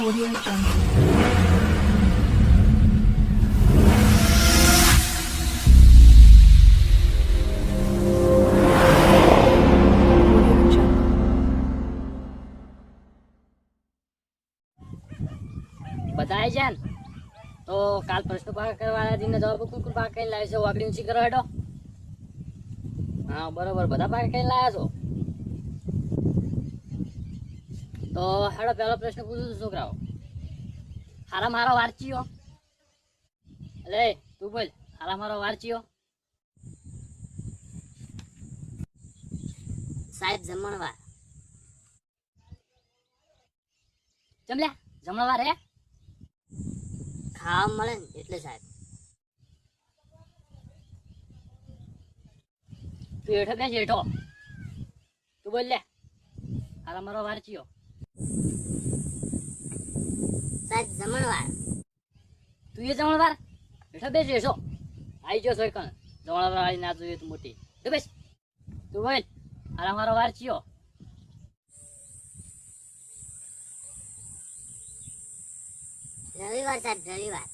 આવી જાય ને તો કાલ પ્રશ્ન પાક કરવાના દિને જવાબ કુલ પાક કઈ લાવ્યો છે? વાકડી ઊંચી કરો હેડો. હા, બરોબર. બધા પાક કઈ લાવ્યા છો? તો હેડો પહેલો પ્રશ્ન પૂછું છું છોકરાઓ. હારા મારો વારચીયો અલે, તું બોલ, હારા મારો વારચીયો સાહેબ, જમણવાર. જમલ્યા, જમણવાર હે? ખાવા મળે ને, એટલે સાહેબ. તું હેઠો બેસ હેઠો તું બોલ લે. હારા મારો વારચીયો સાહેબ જમણવાર. તું એ જમણવાર? હેઠો બેસ હેઠો આવી ગયો સોય કણ જમણવાર વાળી ના જોઈએ તું મોટી. તું બેસ. તું બોલ. હારા મારો વારચીયો રવિવાર સાહેબ રવિવાર.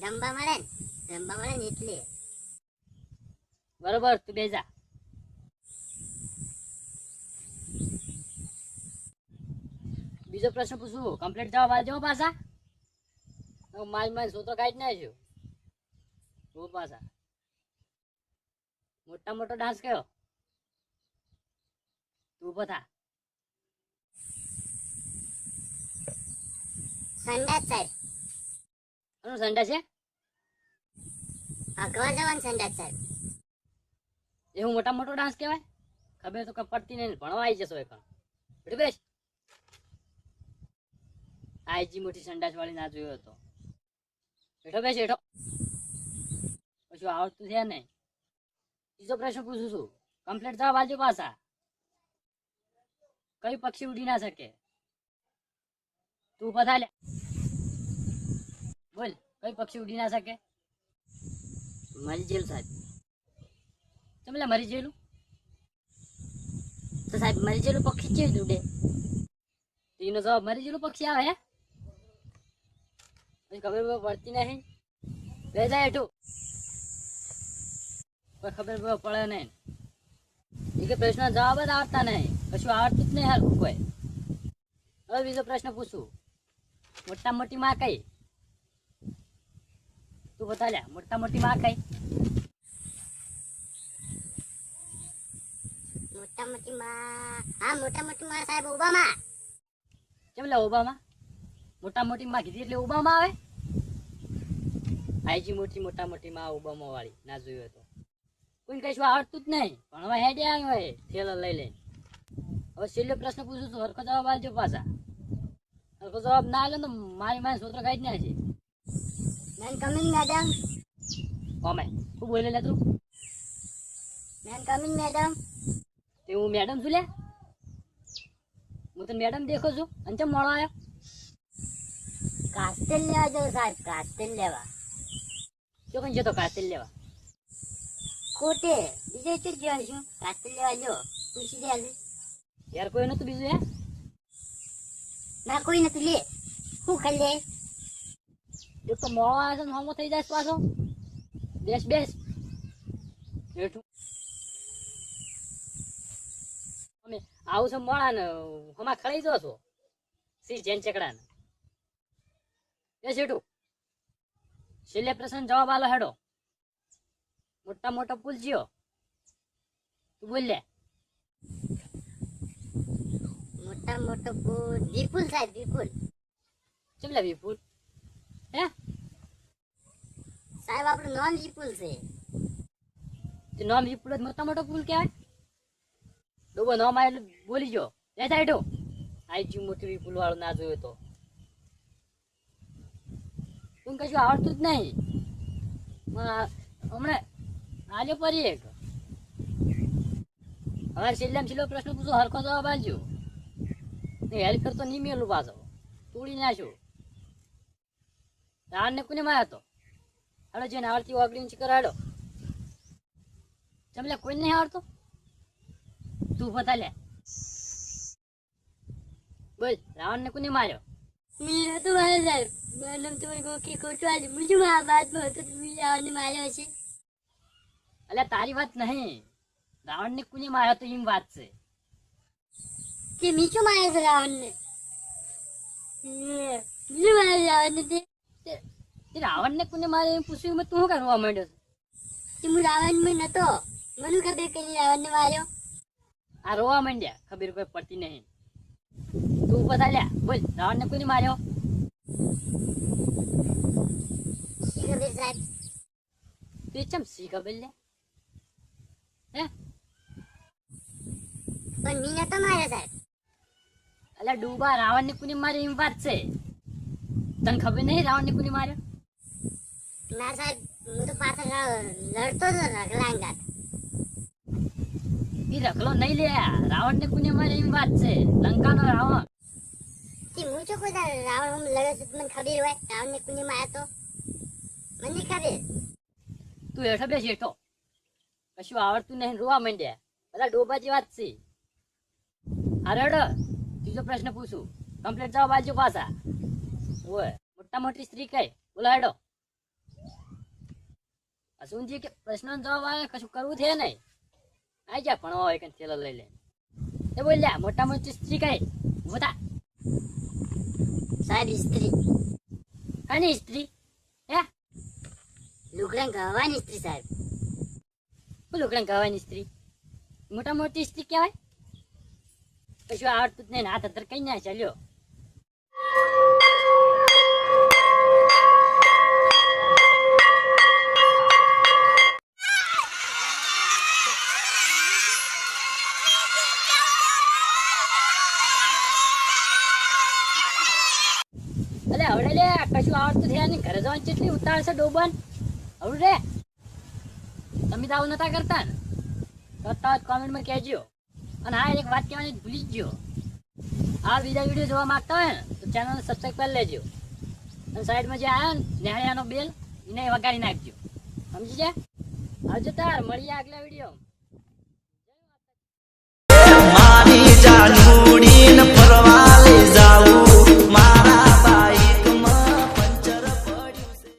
જમવા મળે ને? જમવા મળે ને એટલે. બરોબર તું બેજા બીજો પ્રશ્ન પૂછું કમ્પ્લીટ જવાબ આવજો પાછા. મારી મારી સોતો કાઢી નાખ્યો ઓ પાછા. મોટા મોટો ડાન્સ કયો? તું પથા સંડાસ સાહેબ કોનો સંડા છે? અગવા જવાન સંડાસ સાહેબ એવું મોટા મોટો ડાન્સ કહેવાય? ખબર તો કપડતી પડતી નહીં ભણવા આવી જશો એક બેઠી બેસ આઈજી મોટી સંડાસ વાળી ના જોયો હતો. બેઠો, બેસ, બેઠો. પછી આવડતું છે ને બીજો પ્રશ્ન પૂછું છું. કમ્પ્લીટ થવા બાજુ પાછા. કઈ પક્ષી ઉડી ના શકે? તું પથા લે. બોલ, કઈ પક્ષી ઉડી ના શકે? મરી જેલ સાહેબ. તમે મરી જેલું તો સાહેબ મરી જેલું પક્ષી કેવી ઉડે? એનો જવાબ મરી જેલું પક્ષી આવે? હે ખબર પડતી નહીં. લે જાય એઠું કોઈ ખબર પડે નહીં. એ કે પ્રશ્ન જવાબ જ આવડતા નહીં. કશું આવડતું જ નહીં હરખું કોઈ. હવે બીજો પ્રશ્ન પૂછું. મોટા મોટી માં કઈ? તું બતા લે મોટા મોટી માં કઈ? મોટા મોટી માં હા મોટા મોટી માં સાહેબ ઓબામા. કેમ લે ઓબામા? મોટા મોટી માં કીધી એટલે ઉબામાં આવે? આઈજી મોટી મોટા મોટી માં ઉબામાં વાળી ના જોયું તો. કોઈ કશું આવડતું જ નહીં પણ હવે હેડે આવ્યો હોય થેલો લઈ લઈને. હવે છેલ્લો પ્રશ્ન પૂછું છું હરખો જવાબ આવજો પાછા. હરખો જવાબ ના આવ્યો તો મારી મારી સૂત્ર જ ના છે મેન કમિંગ મેડમ. કોમે? શું બોલે લે તું? Man coming madam. તે હું મેડમ છું લે. હું તને મેડમ દેખો છું. અને ચમ મોડો આવ્યો કાસ્ટેલ લેવા જવું સાહેબ કાસ્ટેલ લેવા શું કઈ જતો કાસ્ટેલ લેવા કોટે બીજે શું જ જવાનું છું કાસ્ટેલ લેવા જો પૂછી દે આજે. યાર કોઈ નતું બીજું હે ના કોઈ નતું લે શું ખાઈ લે એક તો મોડો આવે છે હોમો થઈ જાય પાછો બેસ બેસ બેઠું અમે આવું છે મોડા ને હમા ખડાઈ જો છો સી જેન ચકડા ને છેલ્લે પ્રશ્ન જવાબ આલો હેડો. મોટા મોટો પુલ જીઓ તું બોલ લે. મોટા મોટો પુલ વિપુલ સાહેબ વિપુલ. ચમ લે વિપુલ? હે? સાહેબ આપણું નોન વિપુલ છે. તે નામ વિપુલ જ મોટા મોટો પુલ કહેવાય? ડોબો નામ આવે એટલે બોલી જો લે સાઈડો આઈ જી મોટી વિપુલ વાળો ના જોયો તો. તું કશું આવડતું જ નહીં. હમણાં આજે પરી એક. હવે છેલ્લે છેલ્લો પ્રશ્ન પૂછો, હરખો જવાબ આપજો. હેલ્પ કરતો નહીં મેલું પાછો. તોડી નાખ્યો. રાણને કોને માર્યો હતો? હાડો જેને આવડતી ઓગળી ઇંચ કરાડો. ચમલે કોઈ નહીં આવડતો? તું પતા લે. બોલ રાવણ ને કોને માર્યો? મિલ્યો તો મારે સાહેબ. માનમ તો કે ખોટું આજે મુજબ બાદમાં હતો તો મિલાવાને માર્યો છે. અલ્યા તારી વાત નહીં. રાવણ ને કુને માર્યો તો એમ વાત છે. તે મીઠું માર્યો છે રાવણને? બીજું મારે રાવણને તે? તે- તે રાવણ ને કુને મારે એમ પૂછ્યું? મેં તું કરવા માંડ્યો છે? તે હું રાવણમાં નતો. મને ખબર કે રાવણને માર્યો. આ રોવા માંડ્યા. ખબર કોઈ પડતી નહીં. તું ઊભો થા લ્યા બોલ રાવણ ને કુને માર્યો? શી ખબર સાહેબ તું ચમ શી ખબર લે? હે? પણ મી નતો માર્યો સાહેબ. અલ્યા ડૂબા રાવણ ને કુને મારે એમ વાત છે? તને ખબર નહીં રાવણ ને કુને માર્યો? ના સાહેબ હું તો પાછળ લડતો હતો રગલાંગા એ રખલો નહીં લે. રાવણ ને કુને મારે એમ વાત છે? લંકાનો રાવણ. તે હું જો કોઈ રાવણ છું મને ખબર હોય. રાવણને કુને માર્યો તો? મને ખબર. તું હેઠો બેસ હેઠો. કશું આવડતું નહીં રોવા માંડ્યા. બધા ડોબા જેવા જ છે. હરડ ત્રીજો પ્રશ્ન પૂછું. કમ્પ્લીટ જવાબ આલજો પાછા. ઓય મોટા મોટી સ્ત્રી કઈ? બોલો હેડો. અસુનજી કે પ્રશ્નનો જવાબ આવે કશું કરવું છે નહીં. આઈ જા ભણવા હોય કે થેલો લઈ લે. એ બોલ્યા મોટા મોટી સ્ત્રી કઈ? મોટા સારી સ્ત્રી. કાની સ્ત્રી? હે? લુકડા ગવાની સ્ત્રી સાહેબ. બોલું લુકડા ગવાની સ્ત્રી? મોટા મોટી સ્ત્રી કહેવાય? પછી આવડતું જ નહીં હાથ અંદર કઈ ના ચાલ્યો અલે હવડે લે કશું આવડતું થયા નહીં ઘરે જવાની કેટલી ઉતાવળ છે ડોબન? હવે રે. તમે તો નતા કરતા ને. તો તમે કોમેન્ટમાં કહેજો. અને હા એક વાત કહેવાની ભૂલી જ ગયો. આ બીજા વીડિયો જોવા માંગતા હોય ને, તો ચેનલને સબસ્ક્રાઈબ કરી લેજો. અને સાઈડમાં જે આવ્યો ને નેહાળિયાનો બેલ એને વગાડી નાખજો. સમજી જાય આવજો તાર, મળીએ આગલા વીડિયો